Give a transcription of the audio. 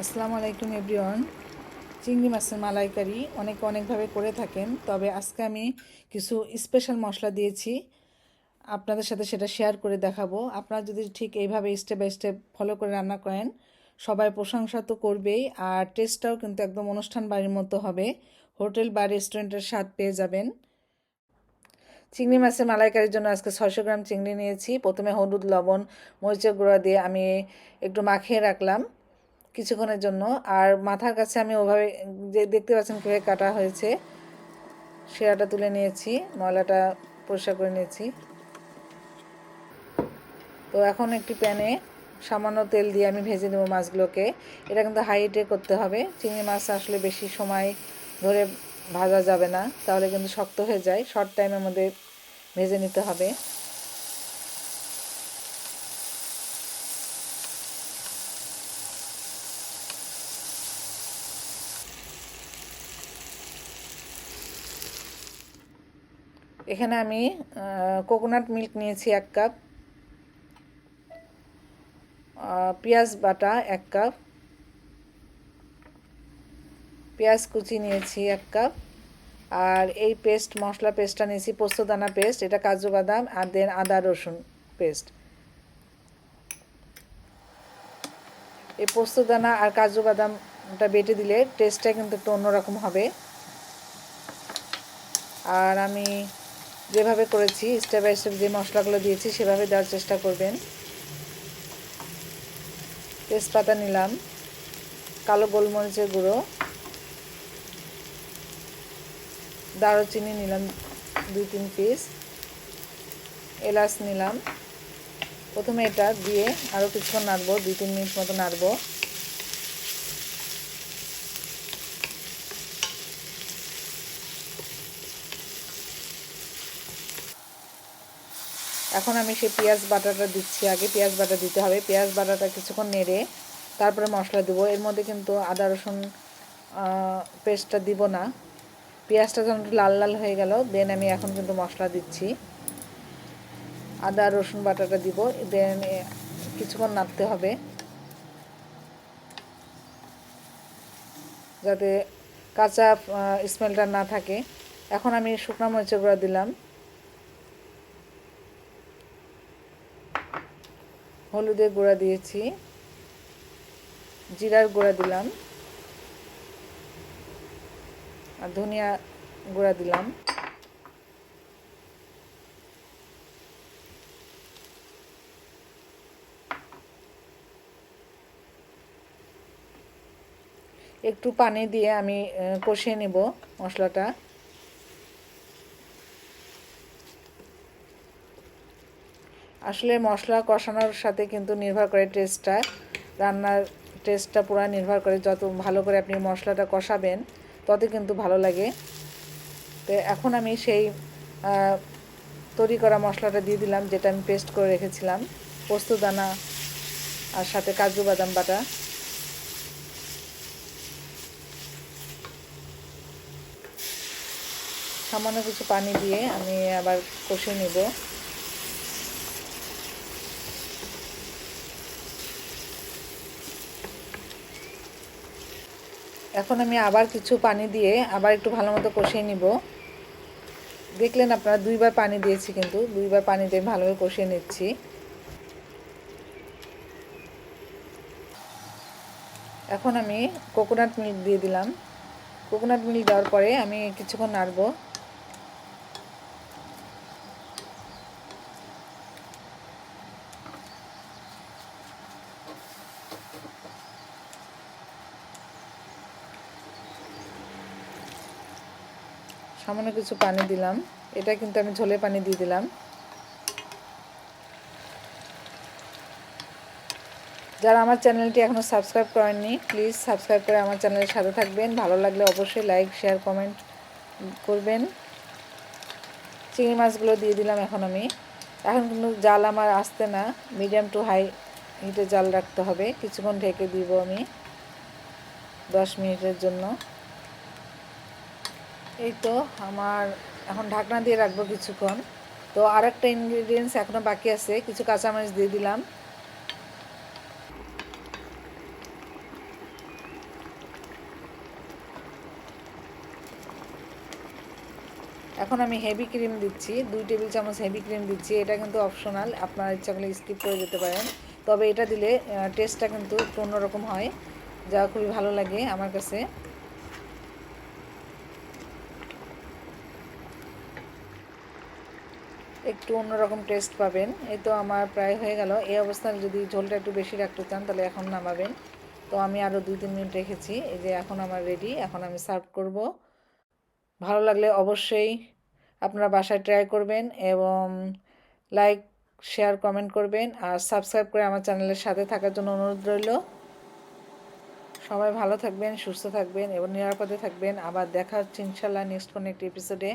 আসসালামু আলাইকুম এভরিওয়ান। চিংড়ি মাছের মালাইকারি অনেকে অনেকভাবে করে থাকেন, তবে আজকে আমি কিছু স্পেশাল মশলা দিয়েছি। আপনাদের সাথে সেটা শেয়ার করে দেখাবো। আপনারা যদি ঠিক এইভাবে স্টেপ বাই স্টেপ ফলো করে রান্না করেন, সবাই প্রশংসা তো করবেই, আর টেস্টটাও কিন্তু একদম অনুষ্ঠান বাড়ির মতো হবে। হোটেল বা রেস্টুরেন্টের স্বাদ পেয়ে যাবেন। চিংড়ি মাছের মালাইকারির জন্য আজকে ছয়শো গ্রাম চিংড়ি নিয়েছি। প্রথমে হলুদ, লবণ, মরিচের গুঁড়া দিয়ে আমি একটু মাখিয়ে রাখলাম। কিছুক্ষণের জন্য। আর মাথার কাছে আমি ওভাবে, যে দেখতে পাচ্ছেন কীভাবে কাটা হয়েছে সেরাটা তুলে নিয়েছি, ময়লাটা পরিষ্কার করে নিয়েছি। তো এখন একটি প্যানে সামান্য তেল দিয়ে আমি ভেজে নেব মাছগুলোকে। এটা কিন্তু হাইটে করতে হবে। চিংড়ি মাছ আসলে বেশি সময় ধরে ভাজা যাবে না, তাহলে কিন্তু শক্ত হয়ে যায়। শর্ট টাইমের মধ্যে ভেজে নিতে হবে। এখানে আমি কোকোনাট মিল্ক নিয়েছি এক কাপ পেঁয়াজ বাটা এক কাপ পেঁয়াজ কুচি নিয়েছি এক কাপ আর এই পেস্ট মশলা পেস্টটা নিয়েছি পোস্তদানা পেস্ট এটা কাজু বাদাম, আর দেন আদা, রসুন পেস্ট এই পোস্তদানা আর কাজু বাদামটা বেটে দিলে টেস্টটা কিন্তু একটু অন্যরকম হবে। আর আমি যেভাবে করেছি স্টেপ বাই স্টেপ যে মশলাগুলো দিয়েছি, সেভাবে দেওয়ার চেষ্টা করবেন। তেজপাতা নিলাম, কালো গোলমরিচের গুঁড়ো, দারুচিনি নিলাম দুই তিন পিস এলাচ নিলাম। প্রথমে এটা দিয়ে আরও কিছুক্ষণ নাড়বো, দুই তিন মিনিট মতো নাড়বো। এখন আমি সেই পেঁয়াজ বাটাটা দিচ্ছি আগে। পেঁয়াজ বাটা দিতে হবে। পেঁয়াজ বাটাটা কিছুক্ষণ নেড়ে তারপরে মশলা দেবো। এর মধ্যে কিন্তু আদা, রসুন পেস্টটা দিব না। পেঁয়াজটা যখন লাল লাল হয়ে গেল দেন আমি এখন কিন্তু মশলা দিচ্ছি। আদা, রসুন বাটাটা দিব। দেন কিছুক্ষণ নাড়তে হবে। যাতে কাঁচা স্মেলটা না থাকে। এখন আমি শুকনো মরিচের গুঁড়া দিলাম। হলুদের গুঁড়া দিয়েছি। জিরার গুঁড়া দিলাম। আর ধনিয়া গুঁড়া দিলাম। একটু পানি দিয়ে আমি কষিয়ে নেব মশলাটা। আসলে মশলা কষানোর সাথে কিন্তু নির্ভর করে টেস্টটা রান্নার টেস্টটা পুরো নির্ভর করে যত ভালো করে আপনি মশলাটা কষাবেন তত কিন্তু ভালো লাগে। তো এখন আমি সেই তৈরি করা মশলাটা দিয়ে দিলাম, যেটা আমি পেস্ট করে রেখেছিলাম। পোস্ত দানা আর সাথে কাজু বাদাম বাটা। সামান্য কিছু পানি দিয়ে আমি আবার কষিয়ে নেব। এখন আমি আবার কিছু পানি দিয়ে আবার একটু ভালো মতো কষিয়ে নিব। দেখলেন আপনারা, দুইবার পানি দিয়েছি কিন্তু, দুইবার পানি দিয়ে ভালোভাবে কষিয়ে নিচ্ছি। এখন আমি কোকোনাট মিল্ক দিয়ে দিলাম। কোকোনাট মিল্ক দেওয়ার পরে আমি কিছুক্ষণ নাড়বো। সামান্য কিছু পানি দিলাম। এটা কিন্তু আমি ঝোলে পানি দিয়ে দিলাম। যারা আমার চ্যানেলটি এখনও সাবস্ক্রাইব করেননি, প্লিজ সাবস্ক্রাইব করে আমার চ্যানেলের সাথে থাকবেন। ভালো লাগলে অবশ্যই লাইক, শেয়ার, কমেন্ট করবেন। চিংড়ি মাছগুলো দিয়ে দিলাম এখন আমি। এখন কিন্তু জাল আমার আসতে না মিডিয়াম টু হাই হিটে জাল রাখতে হবে। কিছুক্ষণ ঢেকে দিব আমি দশ মিনিটের জন্য। এই তো আমার এখন ঢাকনা দিয়ে রাখব কিছুক্ষণ। তো আর একটা ইনগ্রিডিয়েন্টস এখনও বাকি আছে, কিছু কাঁচামরিচ দিয়ে দিলাম। এখন আমি হেভি ক্রিম দিচ্ছি, দুই টেবিল চামচ হেভি ক্রিম দিচ্ছি, এটা কিন্তু অপশনাল আপনার ইচ্ছা করলে স্কিপ করে যেতে পারেন। তবে এটা দিলে টেস্টটা কিন্তু একটু অন্যরকম হয়, যা খুবই ভালো লাগে আমার কাছে। একটু অন্যরকম টেস্ট পাবেন। এই তো আমার প্রায় হয়ে গেল। এই অবস্থায় যদি ঝোলটা একটু বেশি রাখতে চান, তাহলে এখন নামাবেন। তো আমি আরও দুই তিন মিনিট রেখেছি। এই যে এখন আমার রেডি এখন আমি সার্ভ করব। ভালো লাগলে অবশ্যই আপনারা বাসায় ট্রাই করবেন এবং লাইক শেয়ার কমেন্ট করবেন। আর সাবস্ক্রাইব করে আমার চ্যানেলের সাথে থাকার জন্য অনুরোধ রইল। সবাই ভালো থাকবেন, সুস্থ থাকবেন এবং নিরাপদে থাকবেন। আবার দেখা হচ্ছে ইনশাল্লাহ নেক্সট কোনো একটি এপিসোডে